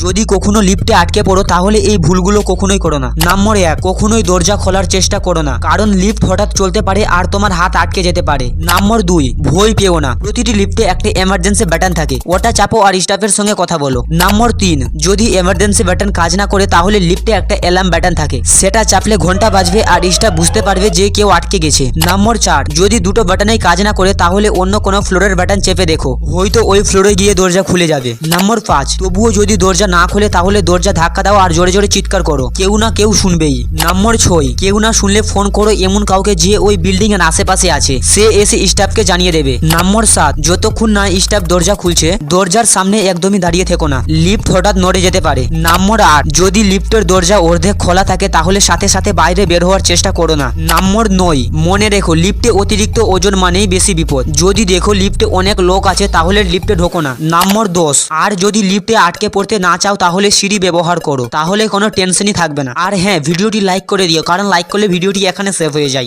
যদি কখনো লিফটে আটকে পড়ো, তাহলে এই ভুলগুলো কখনোই করো না। নম্বর এক, কখনোই দরজা খোলার চেষ্টা করো না। কারণ লিফট হঠাৎ চলতে পারে আর তোমার হাত আটকে যেতে পারে। নম্বর দুই, ভয় পেও না। প্রতিটি লিফটে একটা এমার্জেন্সি বাটন থাকে। ওটা চাপো আর স্টাফের সঙ্গে কথা বলো। নম্বর তিন, যদি এমার্জেন্সি বাটন কাজ না করে, তাহলে লিফটে একটা অ্যালার্ম বাটন থাকে। সেটা চাপলে ঘণ্টা বাজবে আর স্টাফ বুঝতে পারবে যে কেউ আটকে গেছে। নম্বর চার, যদি দুটো বাটনেই কাজ না করে, তাহলে অন্য কোনো ফ্লোরের বাটন চেপে দেখো। হয়তো ওই ফ্লোরে গিয়ে দরজা খুলে যাবে। নম্বর পাঁচ, তবুও যদি দরজা না খুলে তাহলে দরজা ধাক্কা দাও আর জোরে জোরে চিৎকার করো। কেউ না কেউ শুনবেই। নম্বর ছয়, কেউ না শুনলে ফোন করো এমন কাউকে যে ওই বিল্ডিং এর আশেপাশে আছে। সে এসে স্টাফকে জানিয়ে দেবে। নম্বর সাত, যতক্ষণ না স্টাফ দরজা খুলছে, দরজার সামনে একদমই দাঁড়িয়ে থেকো না। লিফট হঠাৎ নড়ে যেতে পারে। নম্বর আট, যদি লিফটের দরজা অর্ধেক খোলা থাকে তাহলে সাথে সাথে বাইরে বের হওয়ার চেষ্টা করো না। নম্বর নয়, মনে রেখো লিফটে অতিরিক্ত ওজন মানেই বেশি বিপদ। যদি দেখো লিফটে অনেক লোক আছে তাহলে লিফটে ঢোকো না। নম্বর দশ, আর যদি লিফটে আটকে পড়তে না চাও তাহলে সিঁড়ি ব্যবহার করো। তাহলে কোনো টেনশনই থাকবে না। আর হ্যাঁ ভিডিওটি লাইক করে দিও, কারণ লাইক করলে ভিডিওটি এখানে সেভ হয়ে যায়।